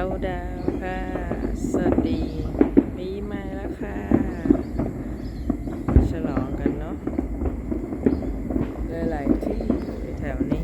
เขาดาวค่ะ สวัสดีปีใหม่แล้วค่ะ ฉลองกันเนาะหลายๆที่แถวนี้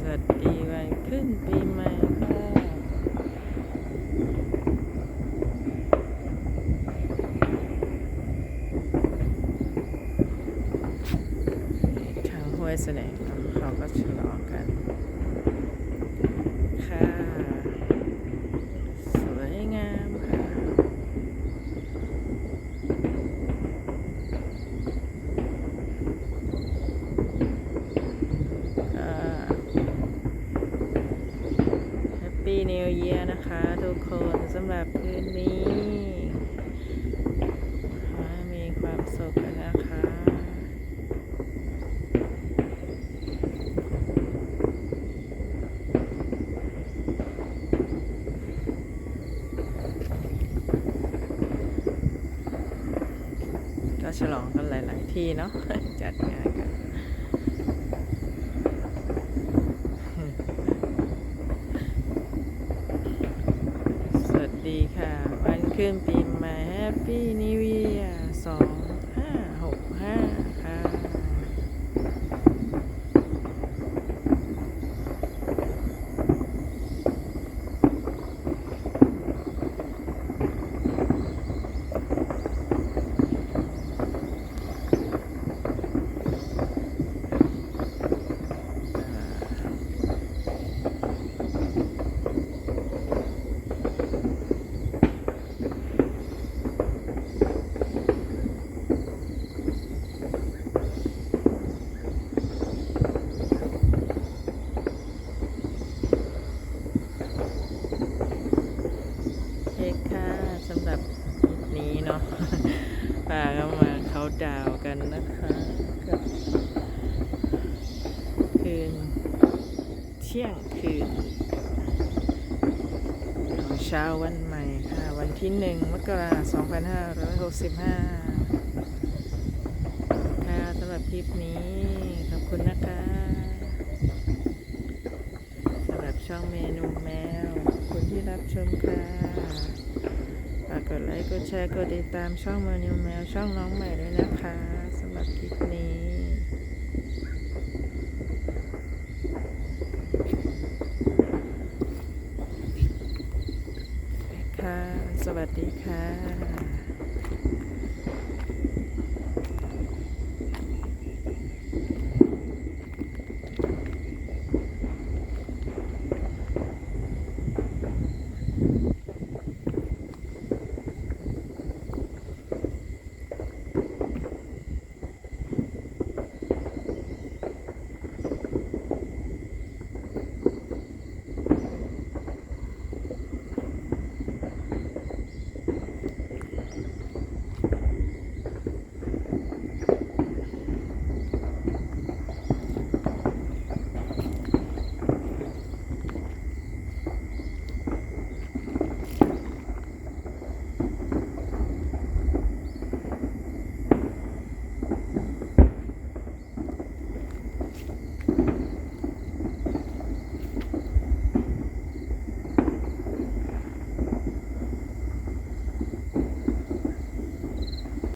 ส วัสดีวันขึ้นปีใหม่ค่ะทางห้วยแสนงเขาก็ฉลองกัน ค่ะ สวยงามค่ะ แฮ ปี้นิวเยียนะคะทุกคนสำหรับคืนนี้มีความสุขนะคะก็ฉลองกันหลาย ๆ ที่เนาะจัดงานกัน ขึ้นปีใหม่ Happy New Year 2 เขาดาวกันนะคะกับคืนเที่ยงคืนของเช้าวันใหม่ค่ะ วันที่หนึ่งมกราคม2565ค่ะสำหรับคลิปนี้ ขอบคุณนะคะสำหรับช่องเมนูแมวขอบคุณที่รับชมค่ะ กดไลค์กดแชร์ กดติดตามช่องมานิวแมวช่องน้องใหม่ด้วยนะคะสำหรับคลิปนี้ค่ะ สวัสดีค่ะ